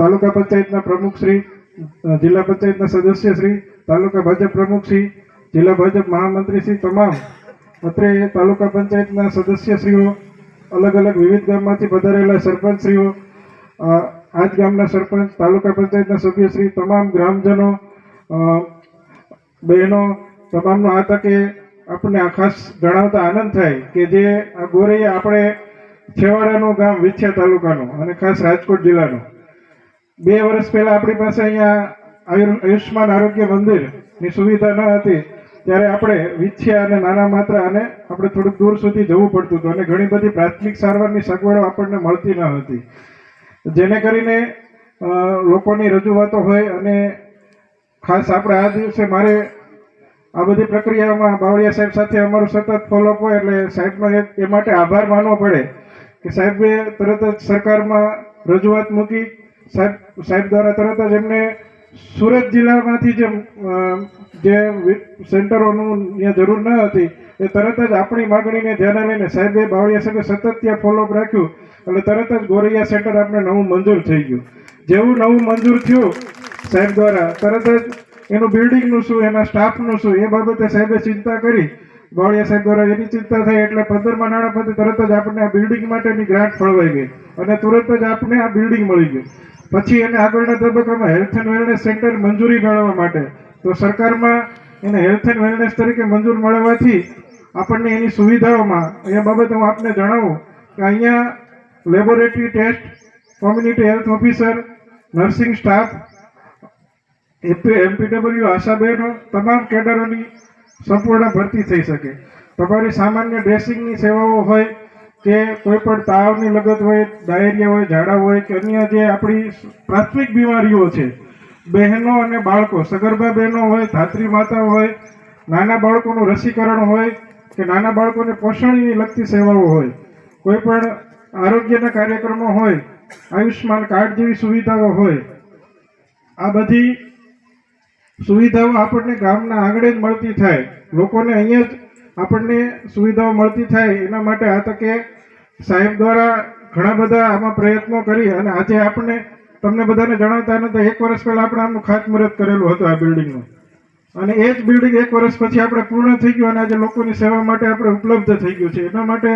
તાલુકા પંચાયતના પ્રમુખ શ્રી જિલ્લા પંચાયતના સદસ્ય શ્રી, તાલુકા ભાજપ પ્રમુખ શ્રી, જિલ્લા ભાજપ મહામંત્રી શ્રી તમામ અત્રે તાલુકા પંચાયતના સદસ્યશ્રીઓ અલગ અલગ વિવિધ ગામમાંથી પધારેલા સરપંચશ્રીઓ આ જ ગામના સરપંચ, તાલુકા પંચાયતના સભ્યશ્રી તમામ ગ્રામજનો બહેનો, તમામનો આ તકે આપણને આ ખાસ જણાવતા આનંદ થાય કે જે આ ગોરૈયા આપણે છેવાડાનું ગામ વિછ્યા તાલુકાનું અને ખાસ રાજકોટ જિલ્લાનું. બે વર્ષ પહેલા આપણી પાસે અહીંયા આયુ- આયુષ્માન આરોગ્ય મંદિરની સુવિધા ન હતી, ત્યારે આપણે વિછ્યા અને નાના માત્ર અને આપણે થોડુંક દૂર સુધી જવું પડતું હતું અને ઘણી બધી પ્રાથમિક સારવારની સગવડો આપણને મળતી ન હતી. જેને કરીને લોકોની રજૂઆતો હોય અને ખાસ આપણે આ દિવસે મારે આ બધી પ્રક્રિયામાં બાવળિયા સાહેબ સાથે અમારું સતત ફોલોઅપ હોય એટલે સાહેબનો એ માટે આભાર માનવો પડે કે સાહેબે તરત જ સરકારમાં રજૂઆત મૂકી સાહેબ સાહેબ દ્વારા તરત જ એમને સુરત જિલ્લામાંથી જે જે સેન્ટરોનું ત્યાં જરૂર ન હતી, એ તરત જ આપણી માગણીને ધ્યાને લઈને સાહેબે બાવળિયા સાહેબે સતત ત્યાં ફોલોઅપ રાખ્યું, એટલે તરત જ ગોરૈયા સેન્ટર આપણે નવું મંજૂર થઈ ગયું. જેવું નવું મંજૂર થયું સાહેબ દ્વારા, તરત જ એનું બિલ્ડિંગનું શું, એના સ્ટાફનું શું, એ બાબતે સાહેબે ચિંતા કરી. બાવળિયા સાહેબ દ્વારા એની ચિંતા થઈ, એટલે પંદરમાં નાણાપતિ તરત જ આપણને આ બિલ્ડિંગ માટેની ગ્રાન્ટ ફળવાઈ ગઈ. અને તુરંત જ આપને આ બિલ્ડિંગ મળી ગયું. પછી એને આગળના તબક્કામાં હેલ્થ એન્ડ વેલનેસ સેન્ટર મંજૂરી મેળવવા માટે. તો સરકારમાં એને હેલ્થ એન્ડ વેલનેસ તરીકે મંજૂર મળવાથી આપણને એની સુવિધાઓમાં એ બાબતે હું આપને જણાવું કે અહીંયા laboratory test community health officer nursing staff MPW ASHA બહેનો, તમામ કેડરોની સંપૂર્ણ ભરતી થઈ શકે. તમારી સામાન્ય ડ્રેસિંગની સેવાઓ હોય કે કોઈ પણ તાવની લગત હોય, ડાયરિયા હોય, ઝાડા હોય કે અન્ય જે આપણી પ્રાથમિક બીમારીઓ છે, બહેનો અને બાળકો, સગર્ભા બહેનો હોય, ધાત્રી માતા હોય, નાના બાળકોનું રસીકરણ હોય કે નાના બાળકોને પોષણની લગતી સેવાઓ હોય, કોઈ પણ આરોગ્યના કાર્યક્રમો હોય, આયુષ્યમાન કાર્ડ જેવી સુવિધાઓ હોય, આ બધી સુવિધાઓ આપણને ગામના આંગણે જ મળતી થાય. લોકોને અહીંયા જ આપણને સુવિધાઓ મળતી થાય એના માટે આ તકે સાહેબ દ્વારા ઘણા બધા આમાં પ્રયત્નો કરી અને આજે આપણે તમને બધાને જણાવતા નથી એક વર્ષ પહેલા આપણે આમનું ખાતમુહૂર્ત કરેલું હતું આ બિલ્ડિંગનું અને એ જ બિલ્ડિંગ એક વર્ષ પછી આપણે પૂર્ણ થઈ ગયું અને આજે લોકોની સેવા માટે આપણે ઉપલબ્ધ થઈ ગયું છે. એના માટે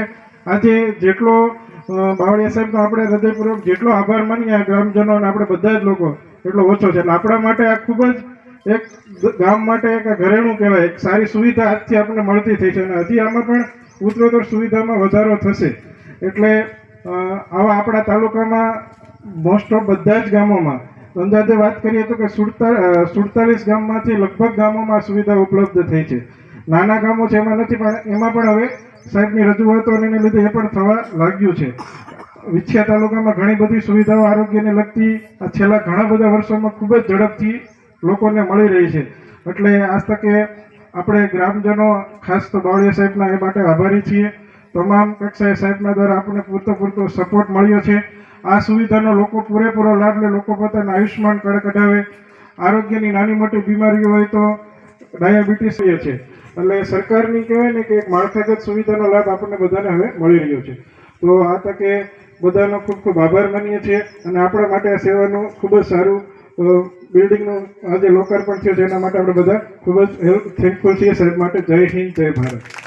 આજે જેટલો બાવળિયા સાહેબનો આપણે હૃદયપૂર્વક જેટલો આભાર માનીએ આ ગ્રામજનો અને આપણે બધા જ લોકો, એટલો ઓછો છે. એટલે આપણા માટે આ ખૂબ જ એક ગામ માટે એક ઘરેણું કહેવાય. એક સારી સુવિધા આજથી આપણને મળતી થઈ છે અને હજી આમાં પણ ઉત્તરોત્તર સુવિધામાં વધારો થશે. એટલે આવા આપણા તાલુકામાં મોસ્ટ ઓફ બધા જ ગામોમાં, અંદાજે વાત કરીએ તો કે સુડતા સુડતાલીસ ગામમાંથી લગભગ ગામોમાં સુવિધા ઉપલબ્ધ થઈ છે. નાના ગામો છે એમાં નથી, પણ એમાં પણ હવે સાહેબની રજૂઆતોને એને લીધે એ પણ થવા લાગ્યું છે. વિછિયા તાલુકામાં ઘણી બધી સુવિધાઓ આરોગ્યને લગતી છેલ્લા ઘણા બધા વર્ષોમાં ખૂબ જ ઝડપથી લોકોને મળી રહી છે. એટલે આજ તકે આપણે ગ્રામજનો, ખાસ તો બાવળિયા સાહેબના એ માટે આભારી છીએ. તમામ કક્ષાએ સાહેબના દ્વારા આપણને પૂરતો પૂરતો સપોર્ટ મળ્યો છે. આ સુવિધાનો લોકો પૂરેપૂરો લાભ લે, લોકો પોતાના આયુષ્યમાન કાર્ડ કઢાવે. આરોગ્યની નાની મોટી બીમારીઓ હોય તો ડાયાબિટીસ એ છે. એટલે સરકારની કહેવાય ને કે એક માળખાગત સુવિધાનો લાભ આપણને બધાને હવે મળી રહ્યો છે. તો આ તકે બધાનો ખૂબ ખૂબ આભાર માનીએ છીએ અને આપણા માટે આ સેવાનું ખૂબ જ સારું બિલ્ડિંગનું આજે લોકાર્પણ છે, જેના માટે આપણે બધા ખૂબ જ થેન્કફુલ છીએ. સાહેબ માટે જય હિન્દ, જય ભારત.